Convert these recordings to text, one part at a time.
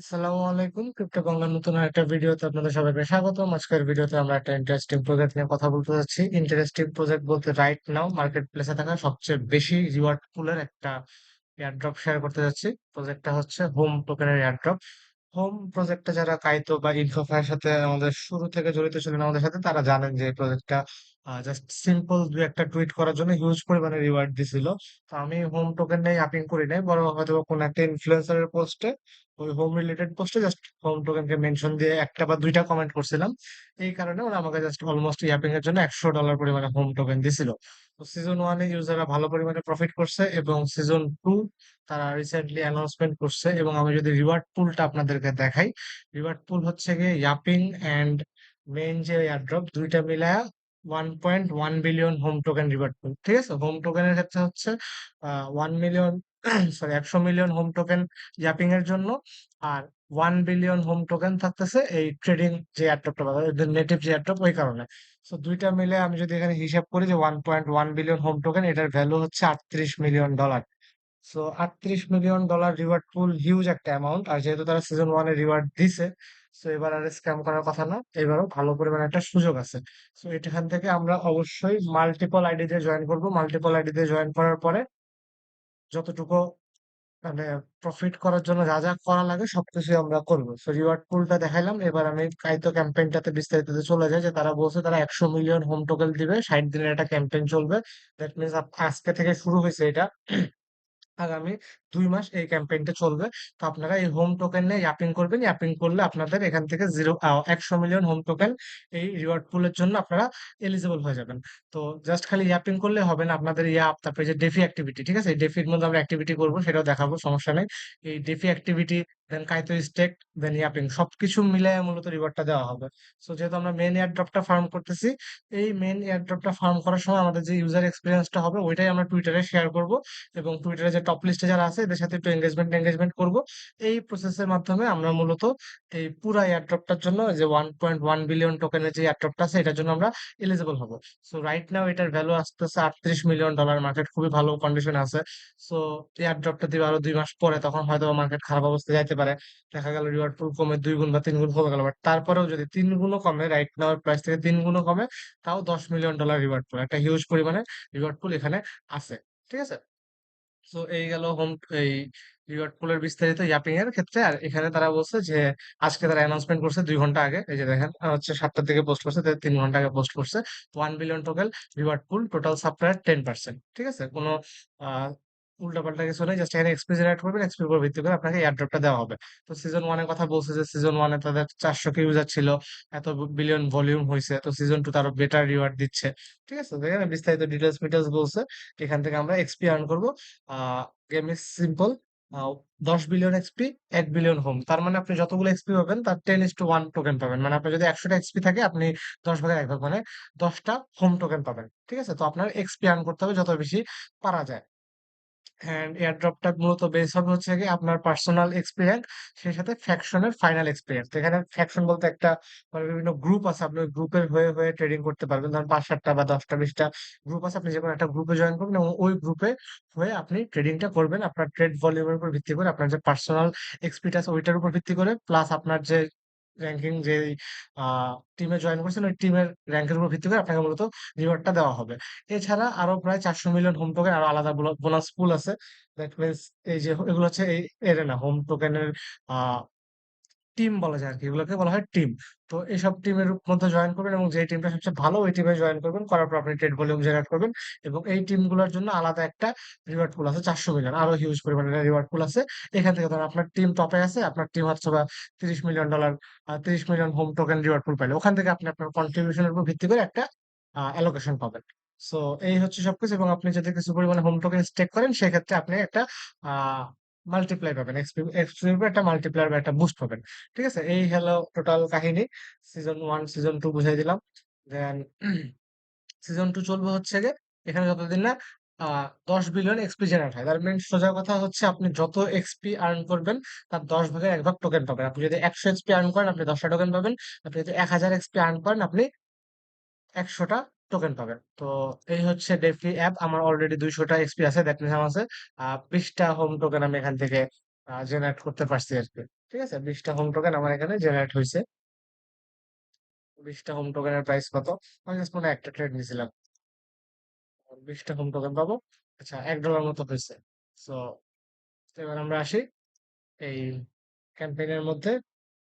আসসালামু আলাইকুম। ক্রিপ্টো বাংলার নতুন একটা ভিডিওতে আপনাদের সবাইকে স্বাগতম। আজকের ভিডিওতে আমরা একটা ইন্টারেস্টিং প্রজেক্ট নিয়ে কথা বলতে যাচ্ছি। ইন্টারেস্টিং প্রজেক্ট বলতে রাইট নাও মার্কেট প্লেসে থাকা সবচেয়ে বেশি রিওয়ার্ড পুলের একটা এয়ারড্রপ শেয়ার করতে যাচ্ছি। প্রজেক্টটা হচ্ছে হোম টোকেনের এয়ারড্রপ হোম প্রজেক্টটা যারা কাইতো বা ইনফোফাইয়ের সাথে আমাদের শুরু থেকে জড়িত ছিলেন আমাদের সাথে, তারা জানেন যে প্রজেক্টটা জাস্ট সিম্পল দু একটা টুইট করার জন্য হিউজ পরিমাণে রিওয়ার্ড দিছিল। তো আমি হোম টোকেন নেই আপিং করি নাই, বরং হয়তো কোনো একটা ইনফ্লুয়েন্সারের পোস্টে ওই হোম রিলেটেড পোস্টে জাস্ট হোম টোকেনকে মেনশন দিয়ে একটা বা দুইটা কমেন্ট করছিলাম। এই কারণে ওরা আমাকে জাস্ট অলমোস্ট ইয়াপিং এর জন্য একশো ডলার পরিমাণে হোম টোকেন দিছিল। তো সিজন ওয়ানে ইউজাররা ভালো পরিমাণে প্রফিট করছে এবং সিজন টু তারা রিসেন্টলি অ্যানাউন্সমেন্ট করছে এবং আমি যদি রিওয়ার্ড পুলটা আপনাদেরকে দেখাই রিওয়ার্ড পুল হচ্ছে গিয়ে ইয়াপিং অ্যান্ড মেইন যে এয়ারড্রপ দুইটা মিলায়া one point one billion home token reward pool ঠিক আছে? হোম টোকেনের ক্ষেত্রে হচ্ছে ওয়ান মিলিয়ন সরি একশো মিলিয়ন হোম টোকেন ইয়াপিং এর জন্য, আর ওয়ান বিলিয়ন হোম টোকেন থাকতেছে এই ট্রেডিং যে এয়ারড্রপটা নেটিভ যে এয়ারড্রপ ওই কারণে। সো দুইটা মিলে আমি যদি এখানে হিসাব করি যে one point one billion home token এটার ভ্যালু হচ্ছে আটত্রিশ মিলিয়ন ডলার সো আটত্রিশ million dollar reward pool huge একটা অ্যামাউন্ট আর যেহেতু তারা সিজন ওয়ানে রিওয়ার্ড দিছে সো এবার আর স্ক্যাম করার কথা না, এবারও ভালো পরিমাণে একটা সুযোগ আছে। সো এখান থেকে আমরা অবশ্যই মাল্টিপল আইডি দিয়ে জয়েন করব। মাল্টিপল আইডি দিয়ে জয়েন করার পরে যতটুকু মানে প্রফিট করার জন্য যা যা করা লাগে সবকিছুই আমরা করব। সো রিওয়ার্ড পুলটা দেখাইলাম। এবার আমি কাইতো ক্যাম্পেইনটাতে বিস্তারিততে চলে যাই যে তারা বলছে তারা একশো মিলিয়ন হোম টোকেন দিবে, ষাট দিনের একটা ক্যাম্পেইন চলবে। দ্যাট মিনস আজকে থেকে শুরু হয়েছে এটা। আগামী দুই মাস এই ক্যাম্পেইনটা চলবে। তো আপনারা এই হোম টোকেন নিয়ে ইয়াপিং করবেন। ইয়াপিং করলে আপনাদের এখান থেকে জিরো একশো মিলিয়ন হোম টোকেন এই রিওয়ার্ড পুলের জন্য আপনারা এলিজিবল হয়ে যাবেন। তো জাস্ট খালি ইয়াপিং করলে হবে না। আপনাদের ইয়াপ তারপরে যে ডেফি অ্যাক্টিভিটি ঠিক আছে? এই ডেফির মধ্যে আমরা অ্যাক্টিভিটি করব, সেটাও দেখাবো, সমস্যা নেই। এই ডেফি অ্যাক্টিভিটি দেন কাইতো স্টেক দেন ইয়াপিং সবকিছু মিলে মূলত রিওয়ার্ডটা দেওয়া হবে। সো যেহেতু আমরা মেন এয়ার এয়ারড্রপটা ফার্ম করতেছি, এই মেন এয়ারড্রপটা ফার্ম করার সময় আমাদের যে ইউজার এক্সপিরিয়েন্সটা হবে, ওইটাই আমরা টুইটারে শেয়ার করব এবং টুইটারে যে টপ লিস্টে যারা আছে এদের সাথে একটু এঙ্গেজমেন্ট এঙ্গেজমেন্ট করব। এই প্রসেসের মাধ্যমে আমরা মূলত এই পুরা এয়ারড্রপটার জন্য যে ওয়ান পয়েন্ট ওয়ান বিলিয়ন টোকেনের যে এয়ারড্রপটা আছে, এটার জন্য আমরা এলিজিবল হব। সো রাইট নাও এটার ভ্যালু আসতেছে আটত্রিশ মিলিয়ন ডলার মার্কেট খুবই ভালো কন্ডিশন আছে। সো এয়ারড্রপটা দিবে আরও দুই মাস পরে, তখন হয়তো মার্কেট খারাপ অবস্থায় যাইতে পারে। দেখা গেল রিওয়ার্ড পুল কমে দুই গুণ বা তিন গুণ কমে গেল। বাট তারপরেও যদি তিন গুণও কমে রাইট নাও প্রাইস থেকে তিন গুণও কমে, তাও দশ মিলিয়ন ডলার রিওয়ার্ড পুল একটা হিউজ পরিমাণে রিওয়ার্ড পুল এখানে আছে। ঠিক আছে? তো এই গেল হোম, এই রিওয়ার্ড পুলের বিস্তারিত ইয়াপিং এর ক্ষেত্রে। আর এখানে তারা বলছে যে, আজকে তারা অ্যানাউন্সমেন্ট করছে দুই ঘণ্টা আগে। এই যে দেখেন হচ্ছে সাতটার দিকে পোস্ট করছে তিন ঘণ্টা আগে পোস্ট করছে। One billion token reward pool total supplier ten percent ঠিক আছে? কোনো উল্টাপাল্টা কিছু নেই জাস্ট এখানে এক্সপি জেনারেট করবেন এক্সপির উপর ভিত্তি করে আপনাকে এয়ারড্রপটা দেওয়া হবে। তো সিজন ওয়ানের কথা বলছে যে সিজন ওয়ানে তাদের চারশো কে ইউজার ছিল, এত বিলিয়ন ভলিউম হয়েছে, তো সিজন টু আরও বেটার রিওয়ার্ড দিচ্ছে। ঠিক আছে? এখানে বিস্তারিত ডিটেলস মিটেলস বলছে, এখান থেকে আমরা এক্সপি আর্ন করব। আহ গেম ইজ সিম্পল দশ বিলিয়ন এক্সপি এক বিলিয়ন হোম তার মানে আপনি যতগুলো এক্সপি পাবেন, তার ten is to one token পাবেন। মানে আপনার যদি একশোটা এক্সপি থাকে, আপনি দশ ভাগের এক ভাগ মানে দশটা হোম টোকেন পাবেন। ঠিক আছে? তো আপনার এক্সপি আর্ন করতে হবে, যত বেশি পারা যায়। অ্যান্ড এয়ারড্রপটা মূলত বেস হবে হচ্ছে কি আপনার পার্সোনাল এক্সপিরিয়েন্স সেই সাথে ফ্যাকশনের ফাইনাল এক্সপিরিয়েন্স এখানে ফ্যাকশন বলতে একটা মানে বিভিন্ন গ্রুপ আছে, আপনি গ্রুপের হয়ে হয়ে ট্রেডিং করতে পারবেন। ধরেন পাঁচ, সাতটা বা দশটা, বিশটা গ্রুপ আছে, আপনি যে কোনো একটা গ্রুপে জয়েন করবেন এবং ওই গ্রুপে হয়ে আপনি ট্রেডিংটা করবেন। আপনার ট্রেড ভলিউমের উপর ভিত্তি করে আপনার যে পার্সোনাল এক্সপিরিয়েন্স ওইটার উপর ভিত্তি করে প্লাস আপনার যে র্যাঙ্কিং যে টিমে জয়েন করছেন, ওই টিমের র্যাঙ্কের উপর ভিত্তি করে আপনাকে মূলত রিওয়ার্ডটা দেওয়া হবে। এছাড়া আরও প্রায় চারশো মিলিয়ন হোম টোকেন আরও আলাদা বোনাস পুল আছে। দ্যাট মিনস এই যে, এগুলো হচ্ছে এই এরেনা হোম টোকেনের টিম বলা যায় আরকি। এগুলোকে বলা হয় টিম। তো এইসব টিমের মধ্যে জয়েন করবেন এবং যে টিমটা সবচেয়ে ভালো, ওই টিমে জয়েন করবেন। করার পর আপনি ট্রেড ভলিউম জেনারেট করবেন এবং এই টিমগুলোর জন্য আলাদা একটা রিওয়ার্ড পুল আছে ৪০০ মিলিয়ন। আরও হিউজ পরিমাণে রিওয়ার্ড পুল আছে। এখান থেকে ধরেন আপনার টিম টপে আছে। আপনার টিম হচ্ছে বা ৩০ মিলিয়ন ডলার তিরিশ million home token reward pool পাইলে ওখান থেকে আপনি আপনার কন্ট্রিবিউশন এর উপর ভিত্তি করে একটা অ্যালোকেশন পাবেন। সো এই হচ্ছে সবকিছু এবং আপনি যদি কিছু পরিমাণে হোম টোকেন স্টেক করেন, সেক্ষেত্রে আপনি একটা মাল্টিপ্লাই পাবেন। এক্সপি এক্সপি একটা মাল্টিপ্লায়ার একটা বুস্ট পাবেন। ঠিক আছে? এই হলো টোটাল কাহিনী। সিজন ওয়ান সিজন টু বুঝাই দিলাম। দেন সিজন টু চলবে হচ্ছে যে এখানে যতদিন না ১০ বিলিয়ন এক্সপি জেনারেট হয়। তার মিন সোজা কথা হচ্ছে, আপনি যত এক্সপি আর্ন করবেন, তার ১০ ভাগের ১ ভাগ টোকেন পাবেন। আপনি যদি ১০০ এক্সপি আর্ন করেন, আপনি ১০ টা টোকেন পাবেন। আপনি যদি ১০০০ এক্সপি আর্ন করেন, আপনি ১০০ টা টোকেন পাবেন। তো এই হচ্ছে ডেফি অ্যাপ। আমার অলরেডি দুইশোটা এক্সপি আছে। দ্যাট মিনস আমার আছে ২০ হোম টোকেন আমি এখান থেকে জেনারেট করতে পারছি আর কি ঠিক আছে বিশটা হোম টোকেন আমার এখানে জেনারেট হয়েছে বিশটা হোম টোকেনের প্রাইস কত আমি জাস্ট মনে একটা ট্রেড নিয়েছিলাম বিশটা হোম টোকেন পাবো আচ্ছা এক ডলার মতো হয়েছে সো এবার আমরা আসি এই ক্যাম্পেইনের মধ্যে,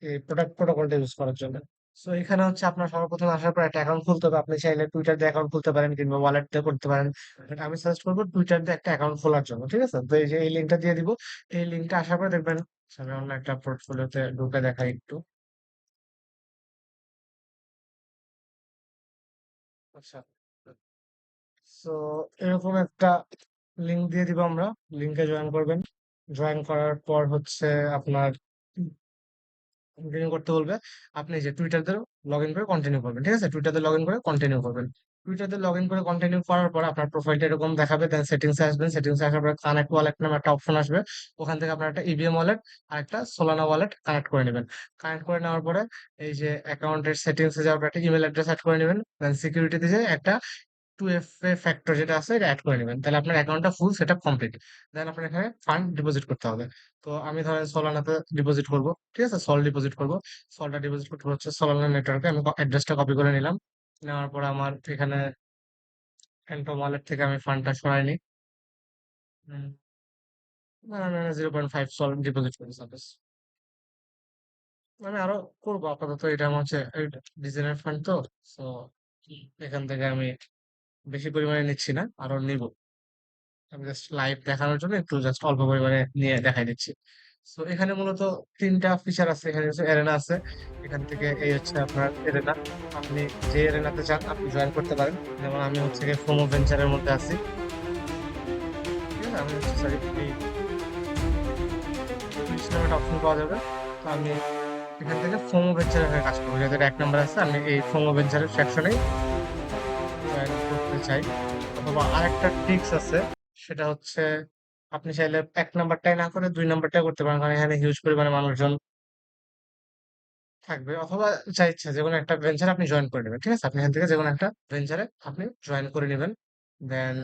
এই প্রোডাক্ট প্রোটোকলটা ইউজ করার জন্য সো এখানে হচ্ছে আপনার সর্বপ্রথম আসার পর একটা অ্যাকাউন্ট খুলতে হবে। আপনি চাইলে টুইটার দিয়ে অ্যাকাউন্ট খুলতে পারেন কিংবা ওয়ালেট দিয়ে করতে পারেন। But আমি সাজেস্ট করব টুইটার দিয়ে একটা অ্যাকাউন্ট খোলার জন্য, ঠিক আছে? তো এই যে এই লিঙ্কটা দিয়ে দিব। এই লিঙ্কটা আসার পর দেখবেন, আমি অন্য একটা পোর্টফোলিওতে ঢুকে দেখাই একটু। আচ্ছা। সো এরকম একটা লিঙ্ক দিয়ে দিব আমরা। লিঙ্কে জয়েন করবেন। জয়েন করার পর হচ্ছে আপনার কন্টিনিউ করতে বলবে, আপনি যে টুইটারতে লগ ইন করে কন্টিনিউ করবেন, ঠিক আছে? টুইটারতে লগ ইন করে কন্টিনিউ করবেন। টুইটারতে লগ ইন করে কন্টিনিউ করার পর আপনার প্রোফাইলটা এরকম দেখাবে দেন সেটিংসে আসবেন সেটিংসে আসার পর কানেক্ট ওয়ালেট নামে একটা অপশন আসবে, ওখান থেকে আপনার একটা ইভিএম ওয়ালেট আর একটা সোলানা ওয়ালেট কানেক্ট করে নেবেন। কানেক্ট করে নেওয়ার পরে এই যে অ্যাকাউন্টের সেটিংসে যাওয়ার পর একটা ইমেল অ্যাড্রেস অ্যাড করে নেবেন দেন সিকিউরিটিতে যে একটা টু এফ এ ফ্যাক্টর যেটা আছে, এটা অ্যাড করে নেবেন। তাহলে আপনার অ্যাকাউন্টটা full set up complete then আপনার এখানে ফান্ড ডিপোজিট করতে হবে। তো আমি ধরেন সোলানাতে ডিপোজিট করব, ঠিক আছে? সল ডিপোজিট করব। সলটা ডিপোজিট করতে হচ্ছে সোলানা নেটওয়ার্কে আমি অ্যাড্রেসটা কপি করে নিলাম। নেওয়ার পর আমার এখানে ফ্যান্টম ওয়ালেট থেকে আমি ফান্ডটা সরাই নিই। Zero point five SOL deposit আমি আরও করব আপাতত। এটা আমার হচ্ছে ডিজাইনার ফান্ড তো। তো এখান থেকে আমি বেশি পরিমাণে নিচ্ছি না, আরও নিব। আমি জাস্ট লাইভ দেখানোর জন্য একটু জাস্ট অল্প পরিমাণে নিয়ে দেখাই দিচ্ছি। তো এখানে মূলত তিনটা ফিচার আছে, এখানে হচ্ছে এরেনা আছে। এখান থেকে এই হচ্ছে আপনার এরেনা আপনি যে এরেনাতে চান, আপনি জয়েন করতে পারেন। যেমন আমি হচ্ছে গিয়ে ফোমো ভেঞ্চারের মধ্যে আছি। ঠিক আছে? আমি হচ্ছে সরি অপশন পাওয়া যাবে। তো আমি এখান থেকে ফোমো ভেঞ্চারের কাজ করব। যাদের এক নাম্বার আছে, আমি এই ফোমো ভেঞ্চারের সেকশনেই করতে চাই, অথবা আরেকটা ট্রিক্স আছে, সেটা হচ্ছে আপনি চাইলে এক নাম্বারটাই না করে দুই নাম্বারটাই করতে পারেন, কারণ এখানে হিউজ পরিমাণে মানুষজন থাকবে, অথবা যা ইচ্ছা, যে কোনো একটা ভেঞ্চারে আপনি জয়েন করে নেবেন, ঠিক আছে? আপনি এখান থেকে যে কোনো একটা ভেঞ্চারে আপনি জয়েন করে নেবেন দেন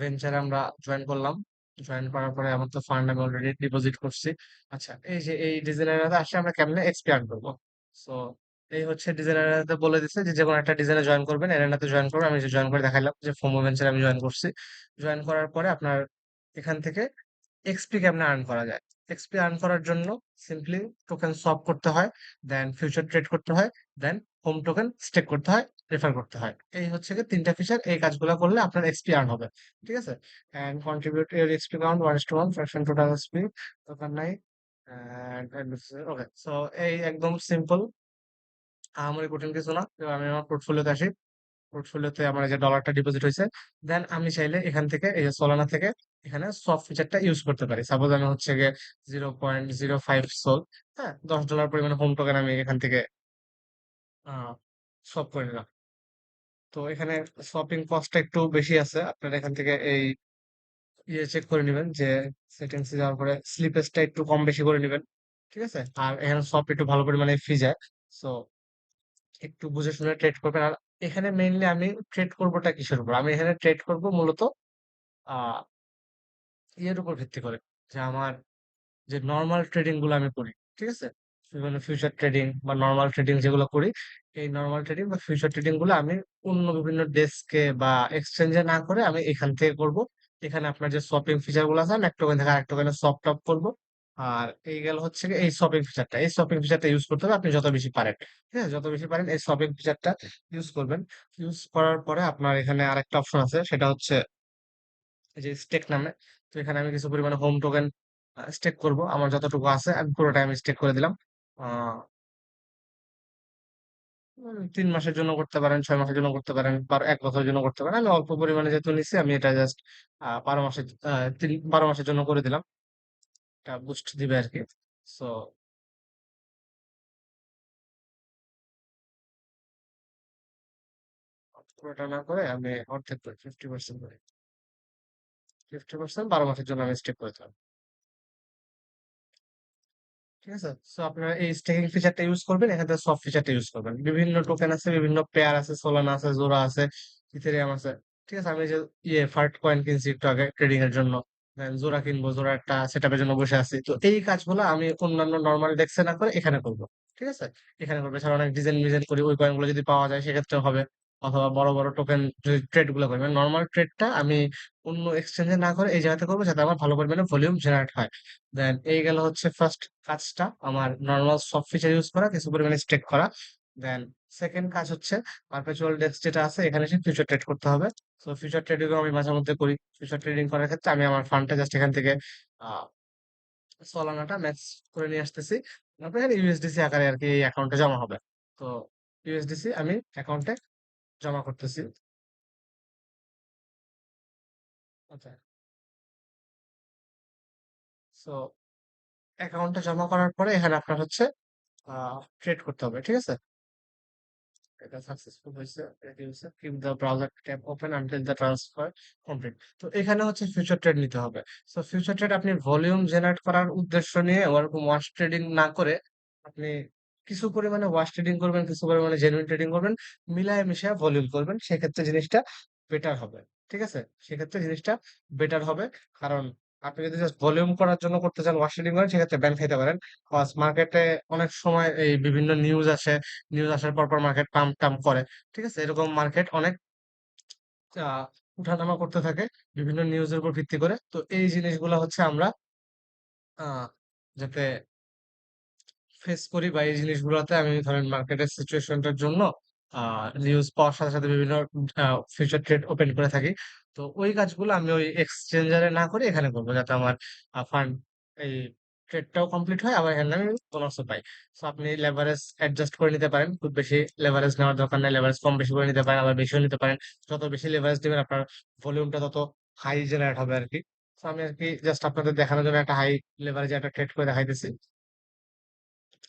ভেঞ্চারে আমরা জয়েন করলাম জয়েন করার পরে আমার তো ফান্ড আমি অলরেডি ডিপোজিট করছি আচ্ছা এই যে এই ডিজাইনারে আসলে আমরা কেমনে এক্সপায়ার করব? সো এই হচ্ছে ডিজাইনারে বলে দিচ্ছে যে যে কোনো একটা ডিজাইনে জয়েন করবেন এরেনাতে জয়েন করবেন। আমি জয়েন করে দেখাইলাম যে ফোমো ভেঞ্চারে আমি জয়েন করছি। জয়েন করার পরে আপনার এখান থেকে এক্সপি কেমনে আর্ন করা যায়। এক্সপি আর্ন করার জন্য সিম্পলি টোকেন সোয়াপ করতে হয় দেন ফিউচার ট্রেড করতে হয় দেন হোম টোকেন স্টেক করতে হয় রেফার করতে হয়। এই হচ্ছে কি তিনটা ফিচার এই কাজগুলো করলে আপনার এক্সপি আর্ন হবে, ঠিক আছে? And contribute your XP count one two one fraction total XP দরকার নাই এন্ড ওকে সো এই একদম সিম্পল আমার কঠিন কিছু না এবার আমি আমার পোর্টফোলিওতে আসি। পোর্টফোলিওতে আমার যে ডলারটা ডিপোজিট হয়েছে দেন আমি চাইলে এখান থেকে, এই যে সোলানা থেকে এখানে সফট ফিচারটা ইউজ করতে পারি। সাপোজ আমি হচ্ছে গিয়ে zero point zero five SOL হ্যাঁ দশ ডলার পরিমাণে হোম টোকেন আমি এখান থেকে সব করে নিলাম। তো এখানে শপিং কস্টটা একটু বেশি আছে। আপনারা এখান থেকে এই ইয়ে চেক করে নেবেন যে সেটিংস যাওয়ার পরে স্লিপেজটা একটু কম বেশি করে নেবেন, ঠিক আছে? আর এখানে সব একটু ভালো পরিমাণে ফ্রি যায়। সো একটু বুঝে শুনে ট্রেড করবেন। আর এখানে মেইনলি আমি ট্রেড করবোটা কিসের উপর? আমি এখানে ট্রেড করব মূলত আহ ইয়ের উপর ভিত্তি করে যে আমার যে নর্মাল ট্রেডিংগুলো আমি করি, ঠিক আছে? বিভিন্ন ফিউচার ট্রেডিং বা নর্মাল ট্রেডিং যেগুলো করি, এই নর্মাল ট্রেডিং বা ফিউচার ট্রেডিংগুলো আমি অন্য বিভিন্ন ডেস্কে বা এক্সচেঞ্জে না করে আমি এখান থেকে করব। এখানে আপনার যে শপিং ফিচারগুলো আছে আমি এক টোকেন থেকে আরেক টোকেনে সফট টপ করব। আর এই গেল হচ্ছে এই শপিং ফিচারটা এই শপিং ফিচারটা ইউজ করতে হবে, আপনি যত বেশি পারেন আছে যত বেশি পারেন এই শপিং ফিচারটা ইউজ করবেন। ইউজ করার পরে আপনার এখানে আরেকটা অপশন আছে, সেটা হচ্ছে যে স্টেক নামে। তো এখানে আমি কিছু পরিমাণে হোম টোকেন স্টেক করব। আমার যতটুকু আছে, আমি পুরোটা আমি স্টেক করে দিলাম। তিন মাসের জন্য করতে পারেন, ছয় মাসের জন্য করতে পারেন, বা এক বছরের জন্য করতে পারেন। আমি অল্প পরিমাণে যেহেতু নিচ্ছি আমি এটা জাস্ট বারো মাসের তিন, বারো মাসের জন্য করে দিলাম। এটা বুস্ট দিবে আর কি সো পুরোটা না করে আমি অর্ধেক করি ফিফটি পার্সেন্ট করি। ফিফটি পার্সেন্ট বারো মাসের জন্য আমি স্টেক করে দিলাম। ঠিক আছে? সো আপনারা এই স্টেকিং ফিচারটা ইউজ করবেন, এখান থেকে সফট ফিচারটা ইউজ করবেন। বিভিন্ন টোকেন আছে, বিভিন্ন পেয়ার আছে সোলানা আছে জোরা আছে ইথেরিয়াম আছে। ঠিক আছে? আমি যে ইয়ে ফার্ট কয়েন কিনছি একটু আগে ট্রেডিং এর জন্য। জোড়া কিনবো, জোড়া একটা সেটআপের জন্য বসে আছি। তো এই কাজগুলো আমি অন্যান্য নর্মাল ডেস্কে না করে এখানে করব, ঠিক আছে? এখানে করব। এছাড়া অনেক ডিজাইন মিজাইন করি, ওই কয়েনগুলো যদি পাওয়া যায় সেক্ষেত্রে হবে। অথবা বড় বড় টোকেন যদি ট্রেডগুলো করি মানে নর্মাল ট্রেডটা আমি অন্য এক্সচেঞ্জে না করে এই জায়গাতে করব যাতে আমার ভালো পরিমাণে ভলিউম জেনারেট হয়। দেন এই গেল হচ্ছে ফার্স্ট কাজটা, আমার নর্মাল সব ফিচার ইউজ করা, কিছু পরিমাণে স্টেক করা। দেন সেকেন্ড কাজ হচ্ছে পারপেচুয়াল ডেস্ক যেটা আছে, এখানে এসে ফিউচার ট্রেড করতে হবে। সো ফিউচার ট্রেডিং আমি মাঝে মধ্যে করি। ফিউচার ট্রেডিং করার ক্ষেত্রে আমি আমার ফান্ডটা জাস্ট এখান থেকে সলানাটা ম্যাচ করে নিয়ে আসতেছি। তারপরে এখানে ইউএসডিসি আকারে আর কি এই অ্যাকাউন্টে জমা হবে। তো ইউএসডিসি আমি অ্যাকাউন্টে জমা করতেছি। আচ্ছা। সো অ্যাকাউন্টে জমা করার পরে এখানে আপনার হচ্ছে ট্রেড করতে হবে, ঠিক আছে? এটা সাকসেসফুল হয়েছে রেডি হয়েছে keep the browser tab open until the transfer complete তো এখানে হচ্ছে ফিউচার ট্রেড নিতে হবে। সো ফিউচার ট্রেড আপনি ভলিউম জেনারেট করার উদ্দেশ্য নিয়ে ওরকম ওয়াশ ট্রেডিং না করে আপনি কিছু পরিমাণে ওয়াশ ট্রেডিং করবেন, কিছু পরিমাণে জেনুইন ট্রেডিং করবেন, মিলায় মিশিয়ে ভলিউম করবেন, সেক্ষেত্রে জিনিসটা বেটার হবে। ঠিক আছে? সেক্ষেত্রে জিনিসটা বেটার হবে। কারণ আপনি যদি জাস্ট ভলিউম করার জন্য করতে চান ওয়াশ করেন সেক্ষেত্রে ব্যান খাইতে পারেন। কজ মার্কেটে অনেক সময় এই বিভিন্ন নিউজ আসে নিউজ আসার পর পর মার্কেট পাম্প টাম্প করে। ঠিক আছে? এরকম মার্কেট অনেক উঠানামা করতে থাকে বিভিন্ন নিউজের উপর ভিত্তি করে। তো এই জিনিসগুলো হচ্ছে আমরা যাতে ফেস করি বা এই জিনিসগুলোতে আমি ধরেন মার্কেটের সিচুয়েশনটার জন্য নিউজ পাওয়ার সাথে সাথে বিভিন্ন ফিউচার ট্রেড ওপেন করে থাকি। তো ওই কাজগুলো আমি ওই এক্সচেঞ্জারে না করে এখানে করব যাতে আমার ফান্ড এই ট্রেডটাও কমপ্লিট হয়, আবার এখানে আমি বোনাসও পাই। তো আপনি লেভারেজ অ্যাডজাস্ট করে নিতে পারেন, খুব বেশি লেভারেজ নেওয়ার দরকার নেই লেভারেজ কম বেশি করে নিতে পারেন, আবার বেশিও নিতে পারেন। যত বেশি লেভারেজ দিবেন, আপনার ভলিউমটা তত হাই জেনারেট হবে আর কি তো আমি আর কি জাস্ট আপনাদের দেখানোর জন্য একটা হাই লেভারেজ একটা ট্রেড করে দেখাইতেছি।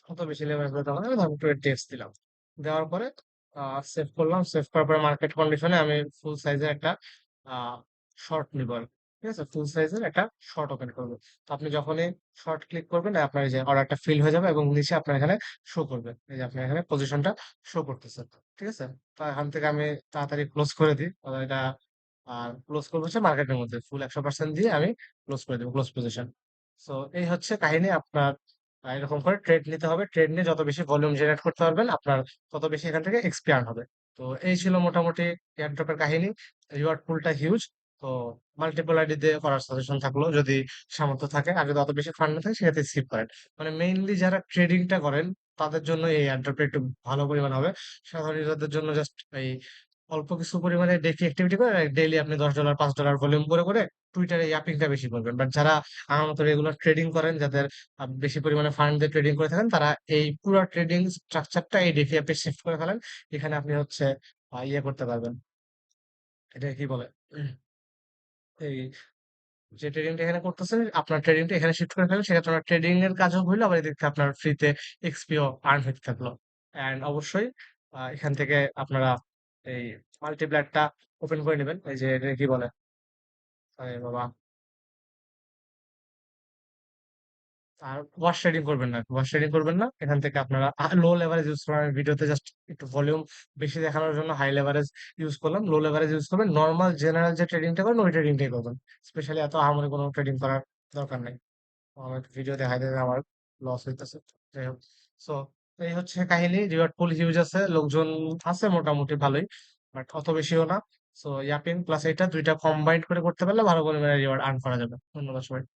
কত বেশি লেভারেজ দিতে হবে আমি ধরুন টুয়েলভ টিপস দিলাম। দেওয়ার পরে সেভ করলাম। সেভ করার পরে মার্কেট কন্ডিশনে আমি ফুল সাইজের একটা শর্ট নিব ঠিক আছে? ফুল সাইজের একটা শর্ট ওপেন করব। তো আপনি যখনই শর্ট ক্লিক করবেন, আপনার এই যে অর্ডারটা ফিল হয়ে যাবে এবং নিচে আপনার এখানে শো করবে। এই যে আপনার এখানে পজিশনটা শো করতেছে। ঠিক আছে? তো এখান থেকে আমি তাড়াতাড়ি ক্লোজ করে দিই। এটা আর ক্লোজ করব হচ্ছে মার্কেটের মধ্যে। ফুল একশো পার্সেন্ট দিয়ে আমি ক্লোজ করে দেবো ক্লোজ পজিশন সো এই হচ্ছে কাহিনী আপনার। এরকম করে ট্রেড নিতে হবে। ট্রেড নিয়ে যত বেশি ভলিউম জেনারেট করতে পারবেন, আপনার তত বেশি এখান থেকে এক্সপিয়ার হবে। তো এই ছিল মোটামুটি এয়ারড্রপের কাহিনী। রিওয়ার্ড পুলটা হিউজ তো মাল্টিপল আইডি দিয়ে করার সাজেশন থাকল। যদি সামর্থ্য থাকে, আর যদি অত বেশি ফান্ড না থাকে, সেক্ষেত্রে স্কিপ করেন। মানে মেইনলি যারা ট্রেডিংটা করেন, তাদের জন্য এই এয়ারড্রপটা একটু ভালো পরিমাণ হবে। সাধারণ ইউজারদের জন্য জাস্ট এই অল্প কিছু পরিমাণে ডেকি অ্যাক্টিভিটি করে ডেইলি আপনি দশ ডলার পাঁচ ডলার ভলিউম করে করে টুইটারে ইয়াপিংটা বেশি করবেন। বাট যারা আমার মতো রেগুলার ট্রেডিং করেন, যাদের বেশি পরিমাণে ফান্ড দিয়ে ট্রেডিং করে থাকেন, তারা এই পুরো ট্রেডিং স্ট্রাকচারটা এই ডেকি অ্যাপে শিফট করে ফেলেন। এখানে আপনি হচ্ছে ইয়ে করতে পারবেন। এটা কি বলে? এই যে ট্রেডিংটা এখানে করতেছেন, আপনার ট্রেডিংটা এখানে শিফট করে ফেলেন। সেক্ষেত্রে আপনার ট্রেডিং এর কাজও হইল, আবার এদিকে আপনার ফ্রিতে এক্সপিও আর্ন হতে থাকল। অ্যান্ড অবশ্যই এখান থেকে আপনারা এই মাল্টিপ্ল্যাটটা ওপেন করে নেবেন। এই যে এটা কি বলে? বাবা। আর ওয়াশ শেডিং করবেন না। ওয়াশ শেডিং করবেন না। এখান থেকে আপনারা লো লেভারেজ ইউজ করেন ভিডিওতে জাস্ট একটু ভলিউম বেশি দেখানোর জন্য হাই লেভারেজ ইউজ করলাম। লো লেভারেজ ইউজ করবেন। নর্মাল জেনারেল যে ট্রেডিংটা করেন, ওই ট্রেডিংটাই করবেন। স্পেশালি এত আহামরি কোনো ট্রেডিং করার দরকার নেই। আমার ভিডিও দেখাই দেবে আমার লস হইতেছে। যাই হোক। সো এই হচ্ছে কাহিনী, রিওয়ার্ড পুল হিউজ আছে, লোকজন আছে মোটামুটি ভালোই, বাট অত বেশিও না। সো ইয়াপিং প্লাস এটা দুইটা কম্বাইন্ড করে করতে পারলে ভালো পরিমাণে রিওয়ার্ড আর্ন করা যাবে। ধন্যবাদ সবাই।